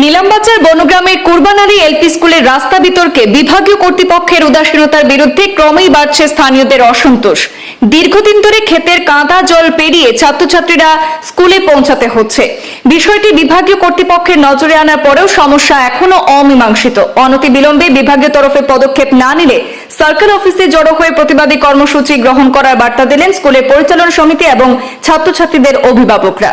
Nilambazar বনগ্রামের কুরবানালী LP স্কুলের রাস্তা বিতর্কে বিভাগীয় কর্তৃপক্ষের উদাসীনতার বিরুদ্ধে ক্রমেই বাড়ছে স্থানীয়দের অসন্তোষ। দীর্ঘদিন ধরে ক্ষেতের কাঁদা জল পেরিয়ে ছাত্রছাত্রীরা স্কুলে পৌঁছাতে হচ্ছে। বিষয়টি বিভাগীয় কর্তৃপক্ষের নজরে আনার পরেও সমস্যা এখনও অমীমাংসিত। অনতি বিলম্বে বিভাগীয় তরফে পদক্ষেপ না নিলে সার্কেল অফিসে জড়ো হয়ে প্রতিবাদী কর্মসূচি গ্রহণ করার বার্তা দিলেন স্কুলের পরিচালনা সমিতি এবং ছাত্রছাত্রীদের অভিভাবকরা।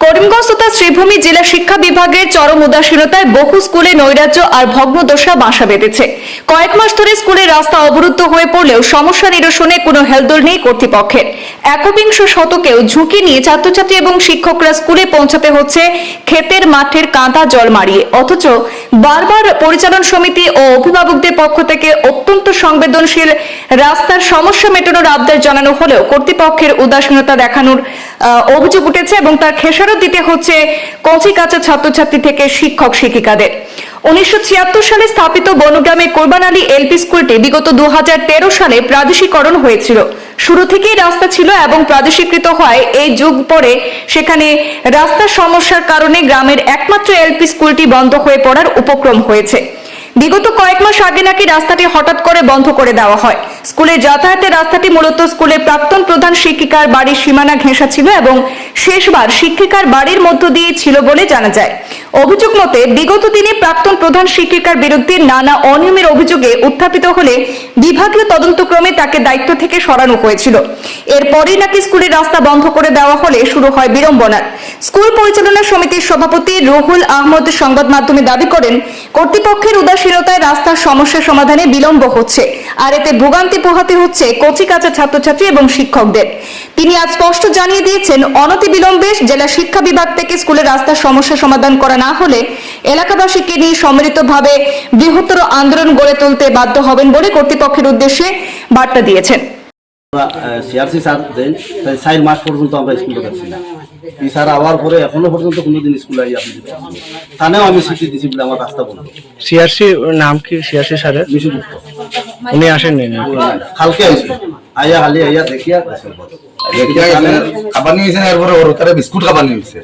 করিমগঞ্জ তথা শ্রীভূমি জেলা শিক্ষা বিভাগের চরম উদাসীনতায় বহু স্কুলে নৈরাজ্য আর ভগ্নদশা বাসা বেঁধেছে। কয়েক মাস ধরে স্কুলের রাস্তা অবরুদ্ধ হয়ে পড়লেও সমস্যা নিরসনে কোনো হেলদোল নেই কর্তৃপক্ষের। একবিংশ শতকেও ঝুঁকি নিয়ে ছাত্রছাত্রী এবং শিক্ষকরা স্কুলে পৌঁছাতে হচ্ছে ক্ষেতের মাঠের কাঁদা জল মারিয়ে। অথচ বারবার পরিচালন সমিতি ও অভিভাবকদের পক্ষ থেকে অত্যন্ত সংবেদনশীল রাস্তার সমস্যা মেটানোর আবদার জানানো হলেও কর্তৃপক্ষের উদাসীনতা দেখানোর অভিযোগ উঠেছে এবং তার খেসারত দিতে হচ্ছে কচি কাঁচা ছাত্রছাত্রী থেকে শিক্ষক শিক্ষিকাদের। উনিশশো ছিয়াত্তর সালে স্থাপিত বনগ্রামে কোরবান আলী এলপি স্কুলটি বিগত দু হাজার তেরো সালে প্রাদেশিকরণ হয়েছিল। শুরু থেকেই রাস্তা ছিল এবং প্রাদেশিকৃত হয়। এই যুগ পরে সেখানে রাস্তার সমস্যার কারণে গ্রামের একমাত্র এলপি স্কুলটি বন্ধ হয়ে পড়ার উপক্রম হয়েছে। বিগত কয়েক মাস আগে নাকি রাস্তাটি হঠাৎ করে বন্ধ করে দেওয়া হয়। স্কুলের যাতায়াতের রাস্তাটি মূলত স্কুলের প্রাক্তন প্রধান শিক্ষিকার বাড়ির সীমানা ঘেঁষা ছিল এবং শেষবার শিক্ষিকার বাড়ির মধ্য দিয়ে ছিল বলে জানা যায়। অভিযোগ মতে, বিগত দিনে প্রাক্তন প্রধান শিক্ষিকার বিরুদ্ধে নানা অনিয়মের অভিযোগে উত্থাপিত হলে বিভাগীয় তদন্তক্রমে তাকে দায়িত্ব থেকে সরানো হয়েছিল। এরপরই নাকি স্কুলের রাস্তা বন্ধ করে দেওয়া হলে শুরু হয় বিড়ম্বনার। স্কুল পরিচালনা সমিতির সভাপতি রুহুল আহমদ সংবাদ মাধ্যমে দাবি করেন, কর্তৃপক্ষের উদাসীনতায় রাস্তার সমস্যা সমাধানে বিলম্ব হচ্ছে, আর এতে ভোগান্তি পোহাতে হচ্ছে কচি কাঁচা ছাত্রছাত্রী এবং শিক্ষকদের। তিনি আজ স্পষ্ট জানিয়ে দিয়েছেন অনতি বিলম্বে জেলা শিক্ষা বিভাগ থেকে স্কুলের রাস্তার সমস্যা সমাধান করা না হলে এলাকাবাসীকে নিয়ে সম্মিলিতভাবে বৃহত্তর আন্দোলন গড়ে তুলতে বাধ্য হবেন বলে কর্তৃপক্ষের উদ্দেশ্যে বার্তা দিয়েছেন। সিআরসি স্যার দেন তাই চার মাস পর্যন্ত আমরা স্কুলে যাচ্ছি না। এই স্যার আওয়ার পরে এখনও পর্যন্ত কোনোদিন স্কুলে আই আপনি থানেও আমি স্বীকৃতি দিছি বলে আমার রাস্তা বন্ধ। সিআরসি নাম কি সিআরসি স্যারের? মিশু গুপ্ত। উনি আসেননি না? কালকে আইছি। আইয়া হালি আইয়া দেখিয়া খাবার এরপরে ওর তারা বিস্কুট খাবার নিয়ে গেছে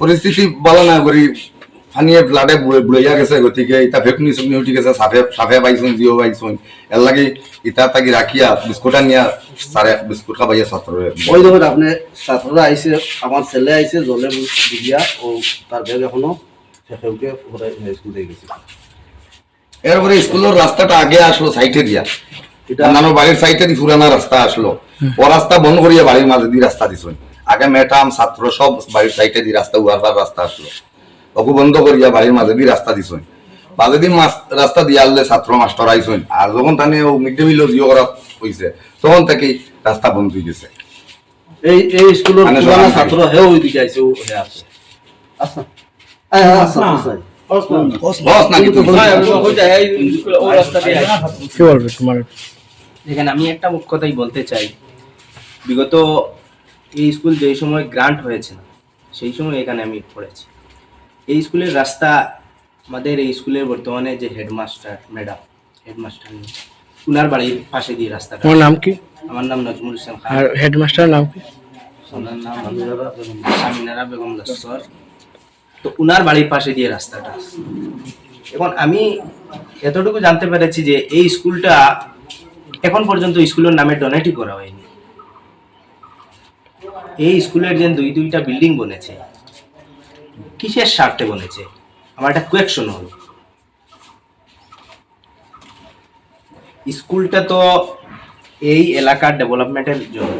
পরিস্থিতি ভালো না করি ফানিয়ে ব্লাডে বুড়াইয়া গেছে গতিকে ইতা ভেকুনি সুকনি উঠি গেছে সাফে সাফে পাইছুন জিও পাইছুন। এর লাগি ইতা তাকি রাখিয়া বিস্কুটা নিয়া সারে বিস্কুট খাবাইয়া ছাত্ররে ওই ধরুন আপনি ছাত্ররা আইছে আমার ছেলে আইছে জলে দিয়া ও তার ব্যাগ এখনও সেউকে স্কুল দিয়ে গেছে। এরপরে স্কুলের রাস্তাটা আগে আসলো সাইটে দিয়া। এটা অন্যান্য বাড়ির সাইটে দি পুরানা রাস্তা আসলো। ও রাস্তা বন্ধ করিয়া বাড়ির মাঝে দিয়ে রাস্তা দিছুন। আগে ম্যাডাম ছাত্র সব বাড়ির সাইটে দি রাস্তা উয়ারবার রাস্তা আসলো। ওকে বন্ধ করিয়া বাড়ির মাঝে দিয়ে রাস্তা দিছুন। বাজে দিন রাস্তা দিয়ে আনলে ছাত্র মাস্টার আইসুন আর যখন তানে ও মিড ডে মিলও জিও করা হয়েছে তখন থেকে রাস্তা বন্ধ হয়ে গেছে। এই এই স্কুলের মানে ছাত্র হেও ওইদিকে আইছে ও হে আছে। আচ্ছা। আয়, আয়, আচ্ছা। কি বলবে তোমার দেখেন আমি একটা মুখ্য কথাই বলতে চাই। বিগত এই স্কুল যেই সময় গ্রান্ট হয়েছে না সেই সময় এখানে আমি পড়েছি। এই স্কুলের রাস্তা আমাদের এই স্কুলের বর্তমানে যে হেডমাস্টার ম্যাডাম হেডমাস্টার উনার বাড়ির পাশে দিয়ে রাস্তাটা। তোমার নাম কি? আমার নাম নজমুল ইসলাম খান। আর হেডমাস্টার নাম কি? ওনার নাম আমিনারা বেগম লস্কর। তো উনার বাড়ির পাশে দিয়ে রাস্তাটা। এখন আমি এতটুকু জানতে পেরেছি যে এই স্কুলটা এখন পর্যন্ত স্কুলের নামে ডোনেটই করা হয়নি। এই স্কুলের যে দুই দুইটা বিল্ডিং বনেছে, কিসের স্বার্থে বনেছে? আমার একটা কোয়েকশন হলো। স্কুলটা তো এই এলাকার ডেভেলপমেন্টের জন্য,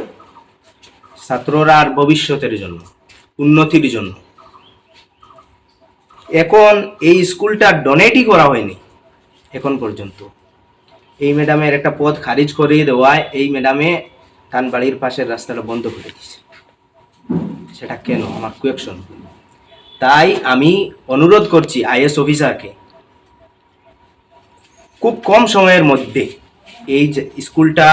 ছাত্ররা আর ভবিষ্যতের জন্য, উন্নতির জন্য। এখন এই স্কুলটা ডোনেটই করা হয়নি, এখন পর্যন্ত। এই ম্যাডামের একটা পথ খারিজ করিয়ে দেওয়ায় এই ম্যাডামে তার বাড়ির পাশের রাস্তাটা বন্ধ করে দিয়েছে। সেটা কেন? আমার কোয়েকশন তাই আমি অনুরোধ করছি আইএস অফিসারকে, খুব কম সময়ের মধ্যে এই স্কুলটা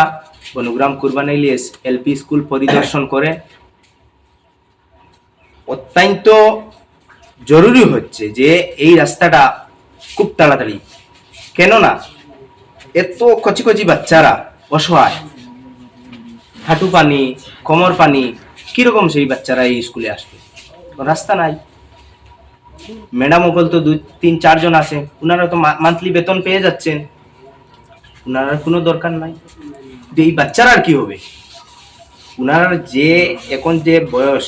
বনগ্রাম কুরবানাইলিস এলপি স্কুল পরিদর্শন করে, অত্যন্ত জরুরি হচ্ছে যে এই রাস্তাটা খুব তাড়াতাড়ি। কেননা এত কচি কচি বাচ্চারা অসহায়। হাঁটু পানি, কোমর পানি, কীরকম সেই বাচ্চারা এই স্কুলে আসবে? রাস্তা নাই। ম্যাডাম ওগল তো দুই, তিন, চারজন আছে। ওনারা তো মান্থলি বেতন পেয়ে যাচ্ছেন। ওনার কোনো দরকার নাই। এই বাচ্চারা আর কি হবে? ওনার যে, এখন যে বয়স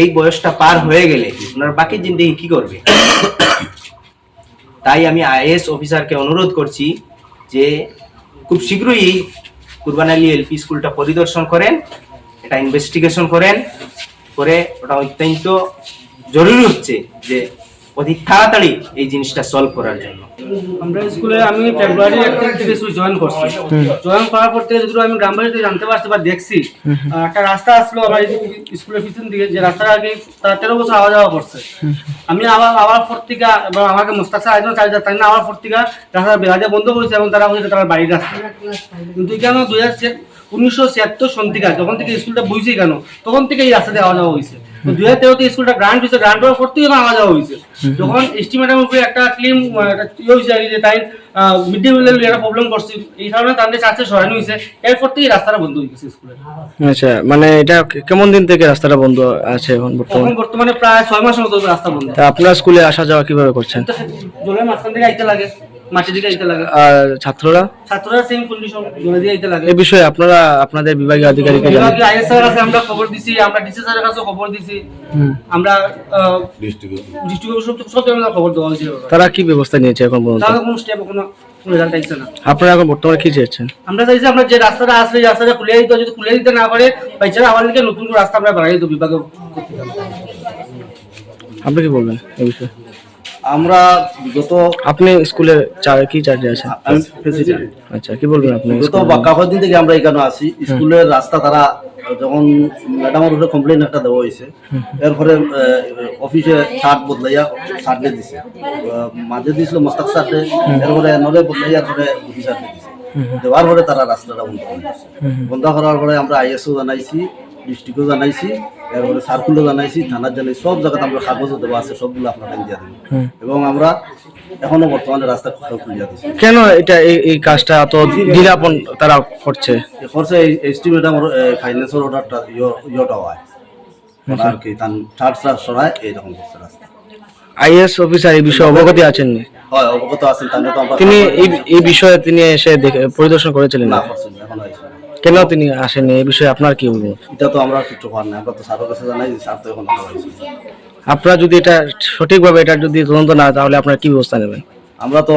এই বয়সটা পার হয়ে গেলে ওনার বাকি জিন্দগি কি করবে? তাই আমি আইএস অফিসারকে অনুরোধ করছি যে খুব শীঘ্রই কুরবান এলপি স্কুলটা পরিদর্শন করেন, এটা ইনভেস্টিগেশন করেন, করে ওটা অত্যন্ত জরুরি হচ্ছে যে অধিক তাড়াতাড়ি এই জিনিসটা সলভ করার জন্য। আমরা স্কুলে আমি ফেব্রুয়ারি এক তারিখ থেকে স্কুল জয়েন করছি। জয়েন করার পর থেকে যদি আমি গ্রামবাড়িতে জানতে পারছি বা দেখছি একটা রাস্তা আসলো আমার স্কুলের পিছন দিকে যে রাস্তাটা আগে তারা তেরো বছর আওয়া যাওয়া করছে। আমি আবার আবার পর থেকে এবং আমাকে মোস্তাক স্যার একজন চার্জার তাই না? আবার পর থেকে রাস্তা বেড়াতে বন্ধ করেছে এবং তারা বলছে তার বাড়ির রাস্তা। কিন্তু কেন দুই হাজার উনিশশো ছিয়াত্তর সন থেকে যখন থেকে স্কুলটা বুঝছে কেন তখন থেকে এই রাস্তা দিয়ে আওয়া যাওয়া হয়েছে। দুই হাজার তেরোতে স্কুলটা গ্রান্ট হয়েছে গ্রান্ট হওয়ার পর থেকে যাওয়া হয়েছে যখন এস্টিমেটের উপরে একটা ক্লিম ইয়ে হয়েছে আর যে তাই মিড ডে মিলের একটা প্রবলেম করছে। এই কারণে তাদের চার্জে সরানো হয়েছে। এরপর থেকে রাস্তাটা বন্ধ হয়ে গেছে স্কুলে আচ্ছা মানে এটা কেমন দিন থেকে রাস্তাটা বন্ধ আছে এখন বর্তমানে? এখন বর্তমানে প্রায় ছয় মাসের মতো রাস্তা বন্ধ। আপনার স্কুলে আসা যাওয়া কীভাবে করছেন? জলের মাঝখান থেকে আইতে লাগে। মাটির দিকে আইতে লাগে? আর ছাত্ররা? ছাত্ররা সেম কন্ডিশন জলে দিয়ে আইতে লাগে। এ বিষয়ে আপনারা আপনাদের বিভাগীয় আধিকারিককে জানান। বিভাগীয় আইএস স্যারের কাছে আমরা খবর দিছি আমরা ডিসি স্যারের কাছে খবর দিছি। আমরা ডিস্ট্রিক্ট সব সব জায়গায় খবর দেওয়া হয়েছে তারা কি ব্যবস্থা নিয়েছে এখন পর্যন্ত? তাহলে কোনো স্টেপ কোনো রেজাল্ট না। আপনারা এখন বর্তমানে কি চেয়েছেন আমরা চাইছি আমরা যে রাস্তাটা আসলে রাস্তাটা খুলে দিতে যদি খুলে দিতে না পারে বাচ্চারা আমাদেরকে নতুন রাস্তা আমরা বাড়াই দেবো বিভাগে আপনি কি বলবেন এই বিষয়ে? আমরা যত আপনি স্কুলে কি চার্জে আছেন? আমি প্রেসিডেন্ট আচ্ছা কি বলবেন আপনি বিগত বাক্কাফর দিন থেকে আমরা এখানে আছি। স্কুলের রাস্তা তারা যখন ম্যাডামের উপরে কমপ্লেন একটা দেওয়া হয়েছে এরপরে অফিসে শার্ট বদলাইয়া শার্টে দিছে। মাঝে দিয়েছিল মোস্তাক শার্টে এরপরে নলে বদলাইয়া পরে গুটি শার্টে দিছে। দেওয়ার পরে তারা রাস্তাটা বন্ধ করে বন্ধ করার পরে আমরা আইএসও জানাইছি। ডিস্ট্রিক্টও জানাইছি এরপরে সার্কুলও জানাইছি থানার জানাই সব জায়গাতে আমরা কাগজও দেওয়া আছে সবগুলো আপনারা দিয়ে দেবেন এবং আমরা এখনও বর্তমানে রাস্তা কোথাও খুলিয়া দিচ্ছি কেন এটা এই এই কাজটা এত দিলাপন তারা করছে? খরচে এস্টিমেট আমার ফাইন্যান্সের অর্ডারটা ইয়েটা হয়। আর কি তান চার্জ চার্জ সরায় এইরকম করছে রাস্তা। আইএস অফিসার এই বিষয়ে অবগতি আছেননি? হয় অবগত আছেন তাহলে তো তিনি এই এই বিষয়ে তিনি এসে দেখে পরিদর্শন করেছিলেন? না না করছেন এখন কেন তিনি আসেননি? এই বিষয়ে আপনার কি অভিমত এটা তো আমরা কিছু করার নাই। আমরা তো স্যারের কাছে জানাই যে স্যার তো এখন আপনারা যদি এটা সঠিকভাবে এটা যদি তদন্ত না তাহলে আপনারা কি ব্যবস্থা নেবেন? আমরা তো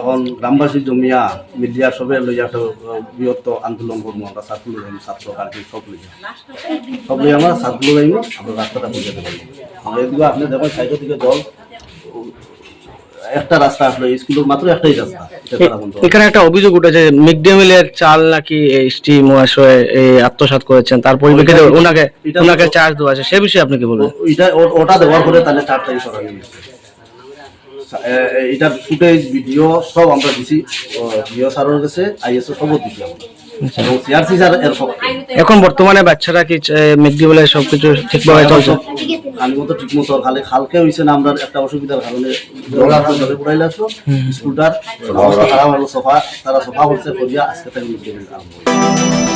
এখন গ্রামবাসী জমিয়া মিডিয়া সবে লইয়া একটা বৃহত্ত আন্দোলন করব। আমরা সার্কুল যাইম ছাত্র কার্যক্রম সব লইয়া। সব লইয়া আমরা সার্কুল যাইম আমরা রাস্তাটা বুঝাতে পারব। আমরা এদিকে আপনি দেখেন সাইডের দিকে জল একটা রাস্তা আসলো স্কুলের মাত্র একটাই রাস্তা। এটা। এখানে একটা অভিযোগ উঠেছে মিড ডে মিলের চাল নাকি এসটি মহাশয় আত্মসাৎ করেছেন তার পরিপ্রেক্ষিতে ওনাকে এটা- ওনাকে চার্জ দেওয়া আছে সে বিষয়ে আপনি কি বলবেন? ও- ওটা দেওয়ার পরে তাহলে চার তারিখ সরানো এটার ফুটেজ ভিডিও সব আমরা দিছি। ভিডিও স্যারের কাছে আইএসও সবও দিছি আমরা। এবং সিআরসি স্যার এর পক্ষে। এখন বর্তমানে বাচ্চারা কি মিড ডে মিলের সবকিছু ঠিকভাবে চলছে? আমি মতো ঠিক মতো হালে হালকে হয়েছে না আমরা একটা অসুবিধার কারণে জলে পড়াইলে আসলো স্কুলটার অবস্থা খারাপ হলো সোফা তারা সোফা করছে করিয়া আজকে তাই।